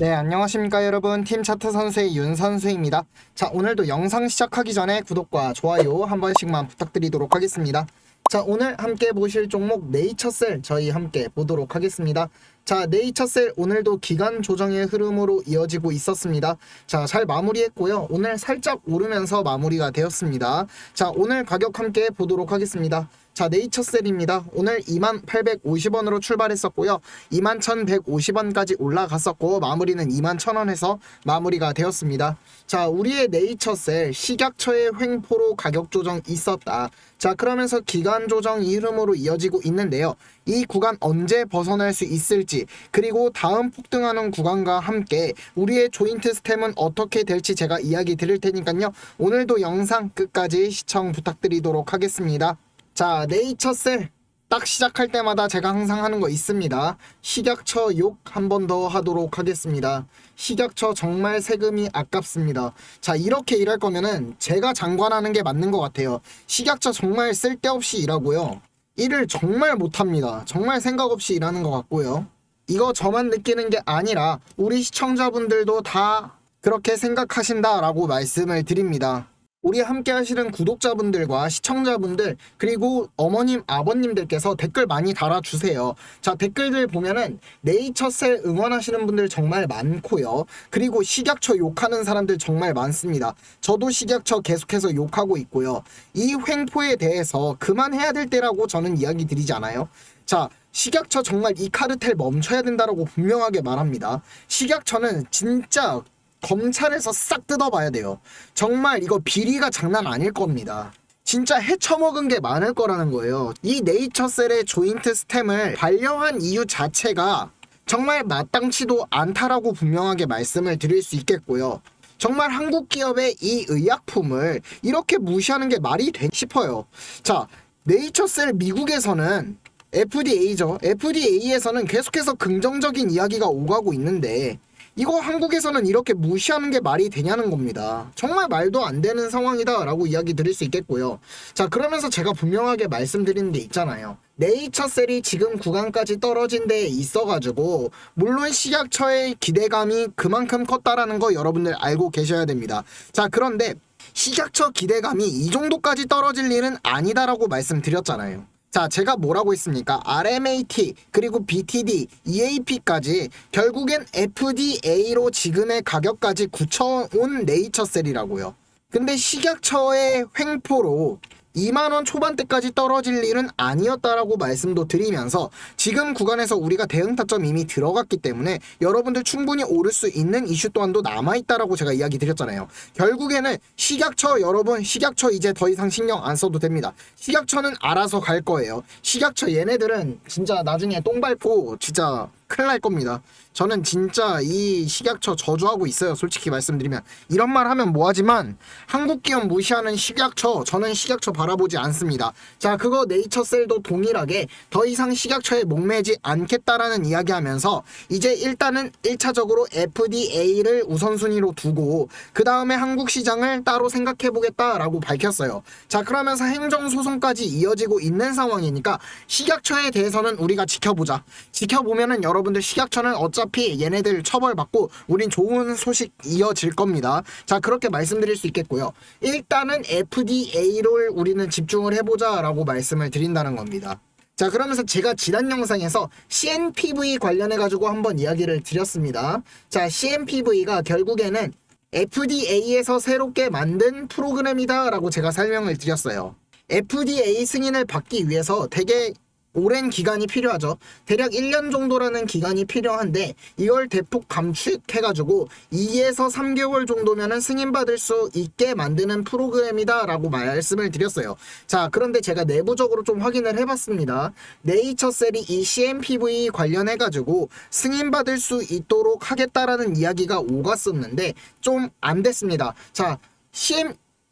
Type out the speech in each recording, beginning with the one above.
네, 안녕하십니까 여러분. 팀 차트 선수의 윤 선수입니다. 자, 오늘도 영상 시작하기 전에 구독과 좋아요 한 번씩만 부탁드리도록 하겠습니다. 자, 오늘 함께 보실 종목 네이처셀 저희 함께 보도록 하겠습니다. 자, 네이처셀 오늘도 기간 조정의 흐름으로 이어지고 있었습니다. 자, 잘 마무리했고요. 오늘 살짝 오르면서 마무리가 되었습니다. 자, 오늘 가격 함께 보도록 하겠습니다. 자, 네이처셀입니다. 오늘 2850원으로 출발했었고요. 21,150원까지 올라갔었고 마무리는 21,000원에서 마무리가 되었습니다. 자, 우리의 네이처셀 식약처의 횡포로 가격 조정 있었다. 자, 그러면서 기간 조정 이름으로 이어지고 있는데요. 이 구간 언제 벗어날 수 있을지 그리고 다음 폭등하는 구간과 함께 우리의 조인트 스템은 어떻게 될지 제가 이야기 드릴 테니까요. 오늘도 영상 끝까지 시청 부탁드리도록 하겠습니다. 자, 네이처셀 딱 시작할 때마다 제가 항상 하는 거 있습니다. 식약처 욕 한 번 더 하도록 하겠습니다. 식약처 정말 세금이 아깝습니다. 자, 이렇게 일할 거면은 제가 장관하는 게 맞는 것 같아요. 식약처 정말 쓸데없이 일하고요. 일을 정말 못합니다. 정말 생각 없이 일하는 것 같고요. 이거 저만 느끼는 게 아니라 우리 시청자분들도 다 그렇게 생각하신다라고 말씀을 드립니다. 우리 함께 하시는 구독자분들과 시청자분들 그리고 어머님 아버님들께서 댓글 많이 달아주세요. 자 댓글들 보면은 네이처셀 응원하시는 분들 정말 많고요. 그리고 식약처 욕하는 사람들 정말 많습니다. 저도 식약처 계속해서 욕하고 있고요. 이 횡포에 대해서 그만해야 될 때라고 저는 이야기 드리지 않아요. 자 식약처 정말 이 카르텔 멈춰야 된다라고 분명하게 말합니다. 식약처는 진짜 검찰에서 싹 뜯어봐야 돼요. 정말 이거 비리가 장난 아닐 겁니다. 진짜 헤쳐먹은 게 많을 거라는 거예요. 이 네이처셀의 조인트 스템을 반려한 이유 자체가 정말 마땅치도 않다라고 분명하게 말씀을 드릴 수 있겠고요. 정말 한국 기업의 이 의약품을 이렇게 무시하는 게 말이 돼 싶어요. 자, 네이처셀 미국에서는 FDA죠. FDA에서는 계속해서 긍정적인 이야기가 오가고 있는데 이거 한국에서는 이렇게 무시하는 게 말이 되냐는 겁니다. 정말 말도 안 되는 상황이다라고 이야기 드릴 수 있겠고요. 자, 그러면서 제가 분명하게 말씀드리는 게 있잖아요. 네이처셀이 지금 구간까지 떨어진 데에 있어가지고 물론 식약처의 기대감이 그만큼 컸다라는 거 여러분들 알고 계셔야 됩니다. 자, 그런데 식약처 기대감이 이 정도까지 떨어질 일은 아니다라고 말씀드렸잖아요. 자, 제가 뭐라고 했습니까? RMAT, 그리고 BTD, EAP까지 결국엔 FDA로 지금의 가격까지 굳혀온 네이처셀이라고요. 근데 식약처의 횡포로 2만원 초반대까지 떨어질 일은 아니었다라고 말씀도 드리면서 지금 구간에서 우리가 대응 타점 이미 들어갔기 때문에 여러분들 충분히 오를 수 있는 이슈 또한도 남아있다라고 제가 이야기 드렸잖아요. 결국에는 식약처 여러분 식약처 이제 더 이상 신경 안 써도 됩니다. 식약처는 알아서 갈 거예요. 식약처 얘네들은 진짜 나중에 똥 밟고 진짜 큰일 날 겁니다. 저는 진짜 이 식약처 저주하고 있어요. 솔직히 말씀드리면 이런 말 하면 뭐하지만 한국 기업 무시하는 식약처 저는 식약처 바라보지 않습니다. 자 그거 네이처셀도 동일하게 더 이상 식약처에 목매지 않겠다라는 이야기하면서 이제 일단은 1차적으로 FDA를 우선순위로 두고 그 다음에 한국 시장을 따로 생각해 보겠다라고 밝혔어요. 자 그러면서 행정소송까지 이어지고 있는 상황이니까 식약처에 대해서는 우리가 지켜보자. 지켜보면은 여러 분들 식약처는 어차피 얘네들 처벌받고 우린 좋은 소식 이어질 겁니다. 자 그렇게 말씀드릴 수 있겠고요. 일단은 FDA를 우리는 집중을 해보자 라고 말씀을 드린다는 겁니다. 자 그러면서 제가 지난 영상에서 CNPV 관련해 가지고 한번 이야기를 드렸습니다. 자 CNPV가 결국에는 FDA에서 새롭게 만든 프로그램이다 라고 제가 설명을 드렸어요. FDA 승인을 받기 위해서 되게 오랜 기간이 필요하죠. 대략 1년 정도라는 기간이 필요한데 이걸 대폭 감축해가지고 2에서 3개월 정도면은 승인받을 수 있게 만드는 프로그램이다 라고 말씀을 드렸어요. 자, 그런데 제가 내부적으로 좀 확인을 해봤습니다. 네이처셀이 이 CMPV 관련해가지고 승인받을 수 있도록 하겠다라는 이야기가 오갔었는데 좀 안 됐습니다. 자,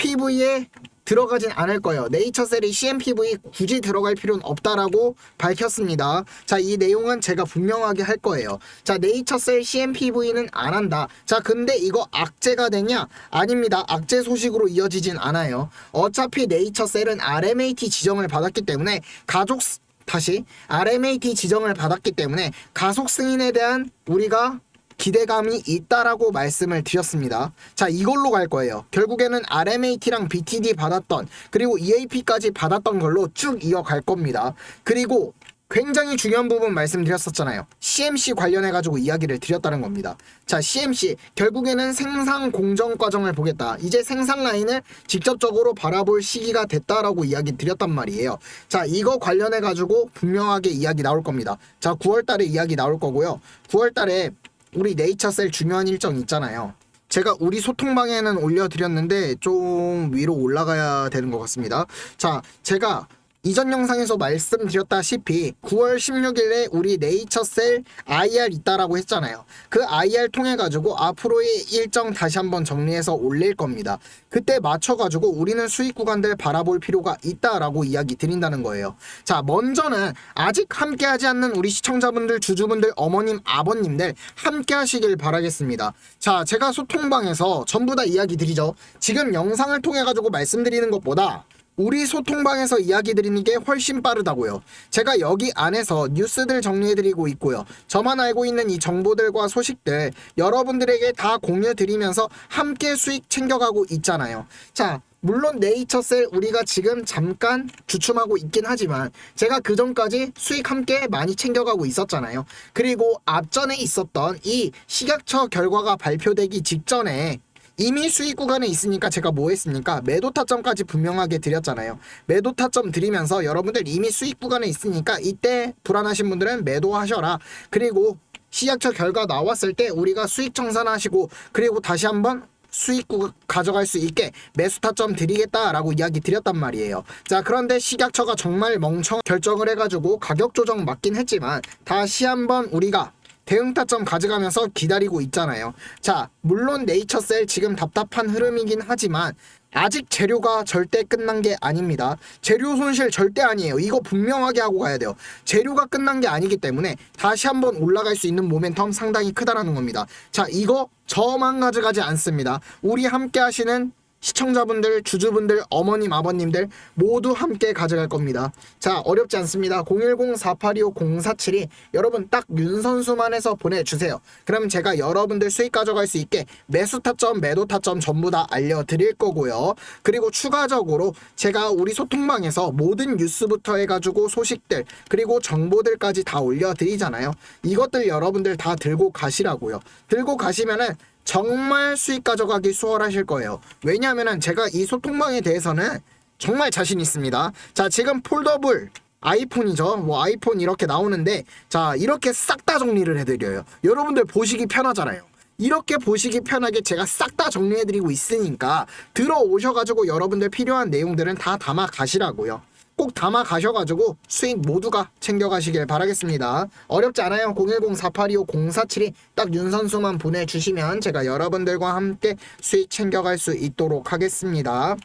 CMPV에 들어가진 않을 거예요. 네이처셀이 CMPV 굳이 들어갈 필요는 없다라고 밝혔습니다. 자, 이 내용은 제가 분명하게 할 거예요. 자, 네이처셀 CMPV는 안 한다. 자, 근데 이거 악재가 되냐? 아닙니다. 악재 소식으로 이어지진 않아요. 어차피 네이처셀은 RMAT 지정을 받았기 때문에 가족 다시 RMAT 지정을 받았기 때문에 가속 승인에 대한 우리가 기대감이 있다라고 말씀을 드렸습니다. 자, 이걸로 갈 거예요. 결국에는 RMAT랑 BTD 받았던 그리고 EAP까지 받았던 걸로 쭉 이어갈 겁니다. 그리고 굉장히 중요한 부분 말씀드렸었잖아요. CMC 관련해 가지고 이야기를 드렸다는 겁니다. 자, CMC 결국에는 생산 공정 과정을 보겠다. 이제 생산 라인을 직접적으로 바라볼 시기가 됐다라고 이야기 드렸단 말이에요. 자, 이거 관련해 가지고 분명하게 이야기 나올 겁니다. 자, 9월 달에 이야기 나올 거고요. 9월 달에 우리 네이처셀 중요한 일정 있잖아요. 제가 우리 소통방에는 올려드렸는데 좀 위로 올라가야 되는 것 같습니다. 자, 제가 이전 영상에서 말씀드렸다시피 9월 16일에 우리 네이처셀 IR 있다라고 했잖아요. 그 IR 통해 가지고 앞으로의 일정 다시 한번 정리해서 올릴 겁니다. 그때 맞춰 가지고 우리는 수익 구간들 바라볼 필요가 있다라고 이야기 드린다는 거예요. 자, 먼저는 아직 함께 하지 않는 우리 시청자분들, 주주분들, 어머님, 아버님들 함께 하시길 바라겠습니다. 자, 제가 소통방에서 전부 다 이야기 드리죠. 지금 영상을 통해 가지고 말씀드리는 것보다 우리 소통방에서 이야기 드리는 게 훨씬 빠르다고요. 제가 여기 안에서 뉴스들 정리해드리고 있고요. 저만 알고 있는 이 정보들과 소식들 여러분들에게 다 공유 드리면서 함께 수익 챙겨가고 있잖아요. 자, 물론 네이처셀 우리가 지금 잠깐 주춤하고 있긴 하지만 제가 그 전까지 수익 함께 많이 챙겨가고 있었잖아요. 그리고 앞전에 있었던 이 식약처 결과가 발표되기 직전에 이미 수익 구간에 있으니까 제가 뭐 했습니까? 매도 타점까지 분명하게 드렸잖아요. 매도 타점 드리면서 여러분들 이미 수익 구간에 있으니까 이때 불안하신 분들은 매도하셔라. 그리고 시약처 결과 나왔을 때 우리가 수익 정산하시고 그리고 다시 한번 수익 가져갈 수 있게 매수 타점 드리겠다라고 이야기 드렸단 말이에요. 자, 그런데 식약처가 정말 멍청 결정을 해가지고 가격 조정 맞긴 했지만 다시 한번 우리가 대응 타점 가져가면서 기다리고 있잖아요. 자, 물론 네이처셀 지금 답답한 흐름이긴 하지만 아직 재료가 절대 끝난 게 아닙니다. 재료 손실 절대 아니에요. 이거 분명하게 하고 가야 돼요. 재료가 끝난 게 아니기 때문에 다시 한번 올라갈 수 있는 모멘텀 상당히 크다라는 겁니다. 자, 이거 저만 가져가지 않습니다. 우리 함께 하시는 시청자분들, 주주분들, 어머님, 아버님들 모두 함께 가져갈 겁니다. 자, 어렵지 않습니다. 010-4825-0472 여러분 딱 윤선수만 해서 보내주세요. 그러면 제가 여러분들 수익 가져갈 수 있게 매수 타점, 매도 타점 전부 다 알려드릴 거고요. 그리고 추가적으로 제가 우리 소통방에서 모든 뉴스부터 해가지고 소식들, 그리고 정보들까지 다 올려드리잖아요. 이것들 여러분들 다 들고 가시라고요. 들고 가시면은 정말 수익 가져가기 수월하실 거예요. 왜냐하면 제가 이 소통방에 대해서는 정말 자신 있습니다. 자, 지금 폴더블 아이폰이죠. 뭐 아이폰 이렇게 나오는데 자, 이렇게 싹 다 정리를 해드려요. 여러분들 보시기 편하잖아요. 이렇게 보시기 편하게 제가 싹 다 정리해드리고 있으니까 들어오셔가지고 여러분들 필요한 내용들은 다 담아 가시라고요. 꼭 담아 가셔가지고 수익 모두가 챙겨가시길 바라겠습니다. 어렵지 않아요. 010-4825-0472 딱 윤선수만 보내주시면 제가 여러분들과 함께 수익 챙겨갈 수 있도록 하겠습니다.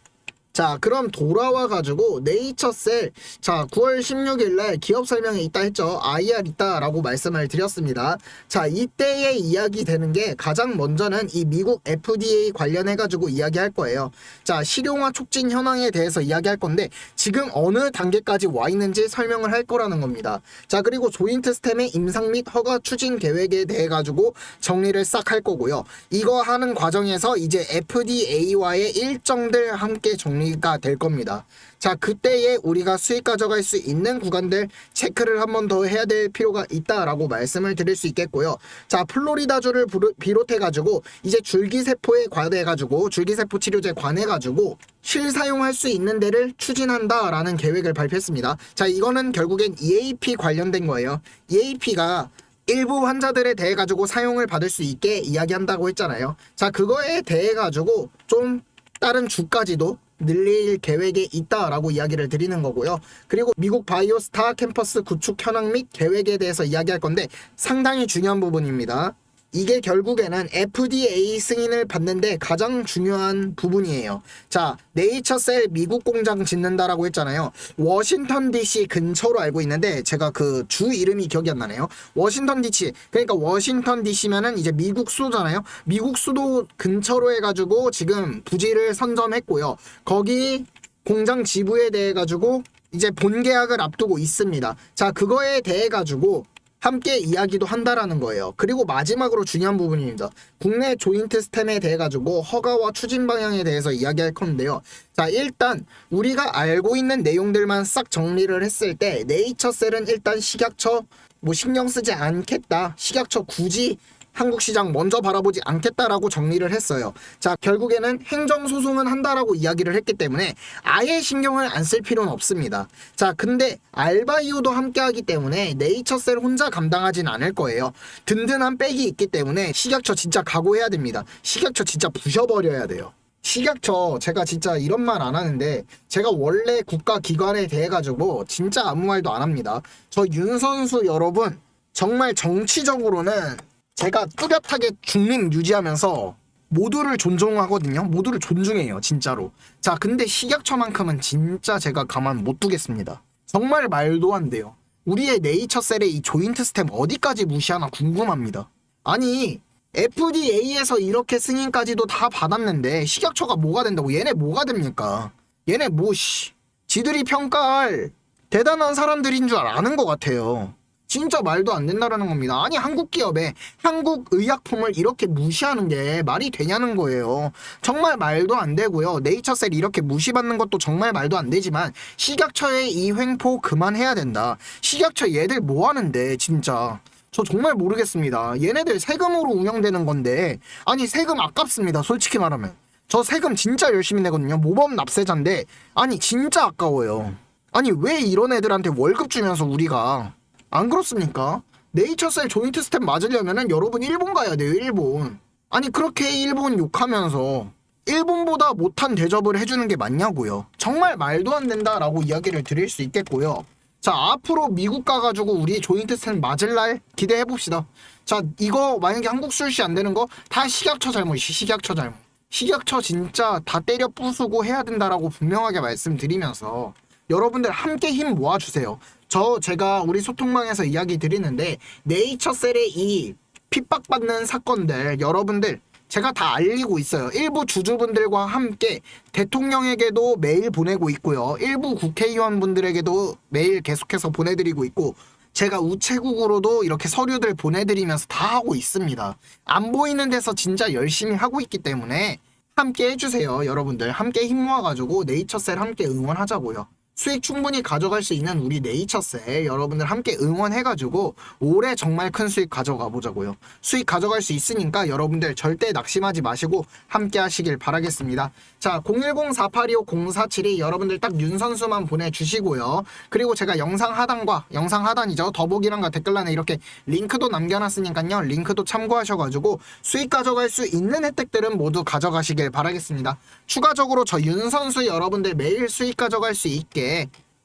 자 그럼 돌아와 가지고 네이처셀. 자 9월 16일날 기업 설명에 있다 했죠. IR 있다 라고 말씀을 드렸습니다. 자 이때의 이야기 되는 게 가장 먼저는 이 미국 FDA 관련해 가지고 이야기할 거예요. 자 실용화 촉진 현황에 대해서 이야기할 건데 지금 어느 단계까지 와 있는지 설명을 할 거라는 겁니다. 자 그리고 조인트 스템의 임상 및 허가 추진 계획에 대해 가지고 정리를 싹 할 거고요. 이거 하는 과정에서 이제 FDA와의 일정들 함께 정리 정리가 될 겁니다. 자, 그때에 우리가 수익 가져갈 수 있는 구간들 체크를 한 번 더 해야 될 필요가 있다라고 말씀을 드릴 수 있겠고요. 자, 플로리다주를 비롯해가지고 이제 줄기세포에 관해가지고 줄기세포 치료제 관해가지고 실사용할 수 있는 데를 추진한다라는 계획을 발표했습니다. 자, 이거는 결국엔 EAP 관련된 거예요. EAP가 일부 환자들에 대해 가지고 사용을 받을 수 있게 이야기한다고 했잖아요. 자, 그거에 대해 가지고 좀 다른 주까지도 늘릴 계획에 있다라고 이야기를 드리는 거고요. 그리고 미국 바이오스타 캠퍼스 구축 현황 및 계획에 대해서 이야기할 건데 상당히 중요한 부분입니다. 이게 결국에는 FDA 승인을 받는데 가장 중요한 부분이에요. 자, 네이처셀 미국 공장 짓는다라고 했잖아요. 워싱턴 DC 근처로 알고 있는데 제가 그 주 이름이 기억이 안 나네요. 워싱턴 DC. 그러니까 워싱턴 DC면은 이제 미국 수도잖아요. 미국 수도 근처로 해가지고 지금 부지를 선점했고요. 거기 공장 지부에 대해 가지고 이제 본 계약을 앞두고 있습니다. 자, 그거에 대해 가지고 함께 이야기도 한다라는 거예요. 그리고 마지막으로 중요한 부분입니다. 국내 조인트 스템에 대해 가지고 허가와 추진 방향에 대해서 이야기할 건데요. 자, 일단 우리가 알고 있는 내용들만 싹 정리를 했을 때 네이처셀은 일단 식약처 뭐 신경 쓰지 않겠다. 식약처 굳이 한국 시장 먼저 바라보지 않겠다라고 정리를 했어요. 자, 결국에는 행정 소송은 한다라고 이야기를 했기 때문에 아예 신경을 안 쓸 필요는 없습니다. 자, 근데 알바이오도 함께 하기 때문에 네이처셀 혼자 감당하진 않을 거예요. 든든한 백이 있기 때문에 식약처 진짜 각오해야 됩니다. 식약처 진짜 부셔버려야 돼요. 식약처 제가 진짜 이런 말 안 하는데 제가 원래 국가 기관에 대해 가지고 진짜 아무 말도 안 합니다. 저 윤 선수 여러분 정말 정치적으로는 제가 뚜렷하게 중립 유지하면서 모두를 존중하거든요. 모두를 존중해요, 진짜로. 자, 근데 식약처만큼은 진짜 제가 가만 못 두겠습니다. 정말 말도 안 돼요. 우리의 네이처셀의 이 조인트 스템 어디까지 무시하나 궁금합니다. 아니, FDA에서 이렇게 승인까지도 다 받았는데 식약처가 뭐가 된다고 얘네 뭐가 됩니까? 얘네 뭐 씨, 지들이 평가할 대단한 사람들인 줄 아는 것 같아요. 진짜 말도 안 된다라는 겁니다. 아니 한국 기업에 한국 의약품을 이렇게 무시하는 게 말이 되냐는 거예요. 정말 말도 안 되고요. 네이처셀 이렇게 무시받는 것도 정말 말도 안 되지만 식약처의 이 횡포 그만해야 된다. 식약처 얘들 뭐 하는데 진짜. 저 정말 모르겠습니다. 얘네들 세금으로 운영되는 건데 아니 세금 아깝습니다. 솔직히 말하면. 저 세금 진짜 열심히 내거든요. 모범 납세자인데 아니 진짜 아까워요. 아니 왜 이런 애들한테 월급 주면서 우리가 안 그렇습니까? 네이처셀 조인트 스텝 맞으려면은 여러분 일본 가야 돼요, 일본. 아니, 그렇게 일본 욕하면서 일본보다 못한 대접을 해주는 게 맞냐고요. 정말 말도 안 된다라고 이야기를 드릴 수 있겠고요. 자, 앞으로 미국 가가지고 우리 조인트 스텝 맞을 날 기대해 봅시다. 자, 이거 만약에 한국 출시 안 되는 거 다 식약처 잘못이 식약처 잘못. 식약처 진짜 다 때려 부수고 해야 된다라고 분명하게 말씀드리면서 여러분들 함께 힘 모아주세요. 저 제가 우리 소통방에서 이야기 드리는데 네이처셀의 이 핍박받는 사건들 여러분들 제가 다 알리고 있어요. 일부 주주분들과 함께 대통령에게도 메일 보내고 있고요. 일부 국회의원분들에게도 메일 계속해서 보내드리고 있고 제가 우체국으로도 이렇게 서류들 보내드리면서 다 하고 있습니다. 안 보이는 데서 진짜 열심히 하고 있기 때문에 함께 해주세요. 여러분들 함께 힘 모아가지고 네이처셀 함께 응원하자고요. 수익 충분히 가져갈 수 있는 우리 네이처셀 여러분들 함께 응원해가지고 올해 정말 큰 수익 가져가 보자고요. 수익 가져갈 수 있으니까 여러분들 절대 낙심하지 마시고 함께 하시길 바라겠습니다. 자, 010-4825-0472 여러분들 딱 윤 선수만 보내주시고요. 그리고 제가 영상 하단과 영상 하단이죠. 더보기란과 댓글란에 이렇게 링크도 남겨놨으니까요. 링크도 참고하셔가지고 수익 가져갈 수 있는 혜택들은 모두 가져가시길 바라겠습니다. 추가적으로 저 윤 선수 여러분들 매일 수익 가져갈 수 있게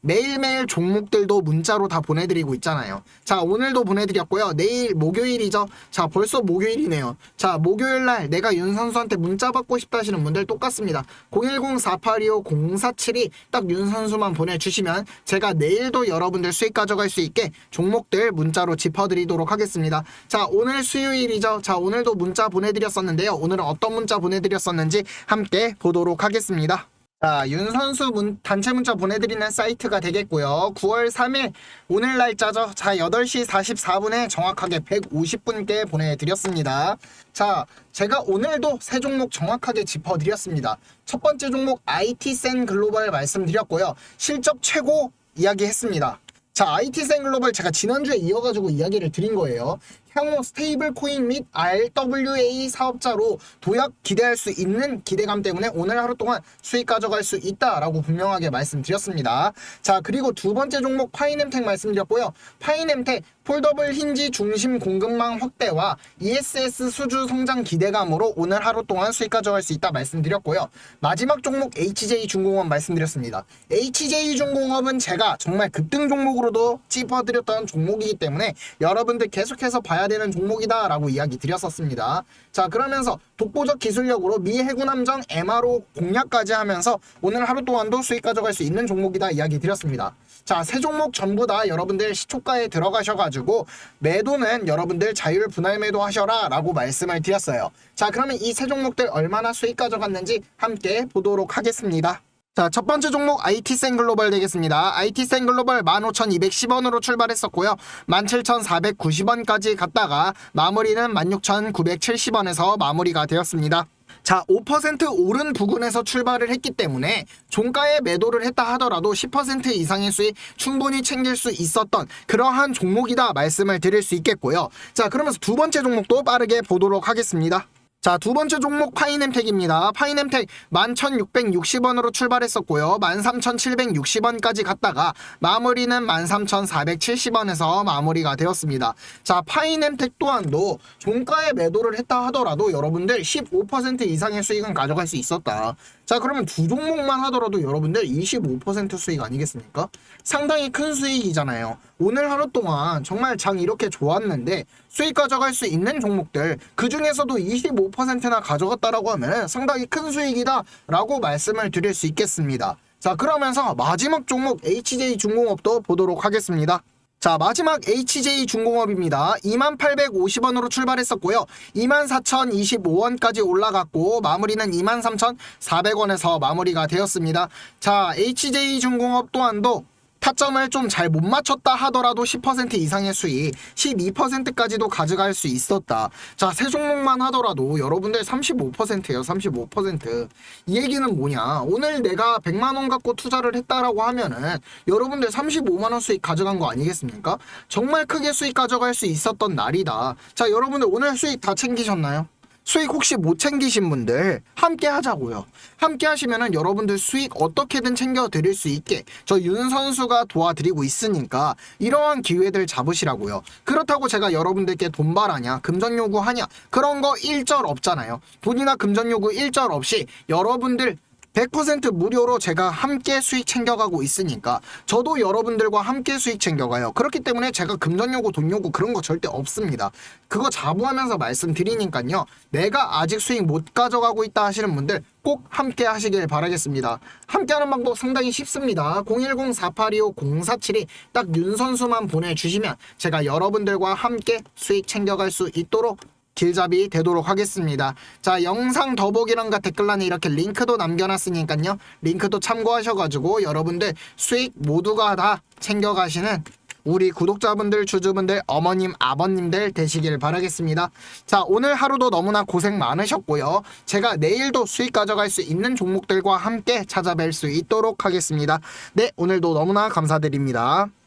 매일매일 종목들도 문자로 다 보내드리고 있잖아요. 자, 오늘도 보내드렸고요. 내일 목요일이죠. 자, 벌써 목요일이네요. 자, 목요일날 내가 윤 선수한테 문자 받고 싶다 하시는 분들 똑같습니다. 010-4825-0472 딱 윤 선수만 보내주시면 제가 내일도 여러분들 수익 가져갈 수 있게 종목들 문자로 짚어드리도록 하겠습니다. 자, 오늘 수요일이죠. 자, 오늘도 문자 보내드렸었는데요. 오늘은 어떤 문자 보내드렸었는지 함께 보도록 하겠습니다. 자, 윤 선수 문, 단체 문자 보내드리는 사이트가 되겠고요. 9월 3일 오늘 날짜죠. 자, 8시 44분에 정확하게 150분께 보내드렸습니다. 자, 제가 오늘도 세 종목 정확하게 짚어드렸습니다. 첫 번째 종목 IT센 글로벌 말씀드렸고요. 실적 최고 이야기했습니다. 자, IT센 글로벌 제가 지난주에 이어가지고 이야기를 드린 거예요. 향후 스테이블 코인 및 RWA 사업자로 도약 기대할 수 있는 기대감 때문에 오늘 하루 동안 수익 가져갈 수 있다라고 분명하게 말씀드렸습니다. 자, 그리고 두 번째 종목 파이nem텍 말씀드렸고요. 파이nem텍 폴더블 힌지 중심 공급망 확대와 ESS 수주 성장 기대감으로 오늘 하루 동안 수익 가져갈 수 있다 말씀드렸고요. 마지막 종목 HJ 중공업 말씀드렸습니다. HJ 중공업은 제가 정말 급등 종목으로도 찝어드렸던 종목이기 때문에 여러분들 계속해서 봐야 되는 종목이다 라고 이야기 드렸었습니다. 자 그러면서 독보적 기술력으로 미 해군 함정 MRO 공략까지 하면서 오늘 하루 동안도 수익 가져갈 수 있는 종목이다 이야기 드렸습니다. 자, 세 종목 전부 다 여러분들 시초가에 들어가셔가지고 매도는 여러분들 자율 분할 매도 하셔라 라고 말씀을 드렸어요. 자, 그러면 이 세 종목들 얼마나 수익 가져갔는지 함께 보도록 하겠습니다. 자, 첫 번째 종목 IT센 글로벌 되겠습니다. IT센 글로벌 15,210원으로 출발했었고요. 17,490원까지 갔다가 마무리는 16,970원에서 마무리가 되었습니다. 자, 5% 오른 부근에서 출발을 했기 때문에 종가에 매도를 했다 하더라도 10% 이상의 수익 충분히 챙길 수 있었던 그러한 종목이다 말씀을 드릴 수 있겠고요. 자, 그러면서 두 번째 종목도 빠르게 보도록 하겠습니다. 자, 두 번째 종목 파이nem텍입니다. 파이nem텍 11,660원으로 출발했었고요. 13,760원까지 갔다가 마무리는 13,470원에서 마무리가 되었습니다. 자, 파이nem텍 또한도 종가에 매도를 했다 하더라도 여러분들 15% 이상의 수익은 가져갈 수 있었다. 자, 그러면 두 종목만 하더라도 여러분들 25% 수익 아니겠습니까? 상당히 큰 수익이잖아요. 오늘 하루 동안 정말 장 이렇게 좋았는데 수익 가져갈 수 있는 종목들 그 중에서도 25%나 가져갔다라고 하면 상당히 큰 수익이다라고 말씀을 드릴 수 있겠습니다. 자, 그러면서 마지막 종목 HJ 중공업도 보도록 하겠습니다. 자 마지막 HJ 중공업입니다. 2850원으로 출발했었고요. 24,025원까지 올라갔고 마무리는 23,400원에서 마무리가 되었습니다. 자 HJ 중공업 또한도 타점을 좀 잘 못 맞췄다 하더라도 10% 이상의 수익, 12%까지도 가져갈 수 있었다. 자, 세 종목만 하더라도 여러분들 35%예요, 35%. 이 얘기는 뭐냐? 오늘 내가 100만 원 갖고 투자를 했다라고 하면은 여러분들 35만 원 수익 가져간 거 아니겠습니까? 정말 크게 수익 가져갈 수 있었던 날이다. 자, 여러분들 오늘 수익 다 챙기셨나요? 수익 혹시 못 챙기신 분들 함께 하자고요. 함께 하시면은 여러분들 수익 어떻게든 챙겨 드릴 수 있게 저 윤 선수가 도와드리고 있으니까 이러한 기회들 잡으시라고요. 그렇다고 제가 여러분들께 돈 바라냐, 금전 요구하냐 그런 거 일절 없잖아요. 돈이나 금전 요구 일절 없이 여러분들 100% 무료로 제가 함께 수익 챙겨가고 있으니까 저도 여러분들과 함께 수익 챙겨가요. 그렇기 때문에 제가 금전 요구, 돈 요구 그런 거 절대 없습니다. 그거 자부하면서 말씀드리니까요. 내가 아직 수익 못 가져가고 있다 하시는 분들 꼭 함께 하시길 바라겠습니다. 함께 하는 방법 상당히 쉽습니다. 010-4825-0472 딱 윤선수만 보내주시면 제가 여러분들과 함께 수익 챙겨갈 수 있도록 길잡이 되도록 하겠습니다. 자, 영상 더보기란과 댓글란에 이렇게 링크도 남겨놨으니까요. 링크도 참고하셔가지고 여러분들 수익 모두가 다 챙겨가시는 우리 구독자분들, 주주분들, 어머님, 아버님들 되시길 바라겠습니다. 자, 오늘 하루도 너무나 고생 많으셨고요. 제가 내일도 수익 가져갈 수 있는 종목들과 함께 찾아뵐 수 있도록 하겠습니다. 네, 오늘도 너무나 감사드립니다.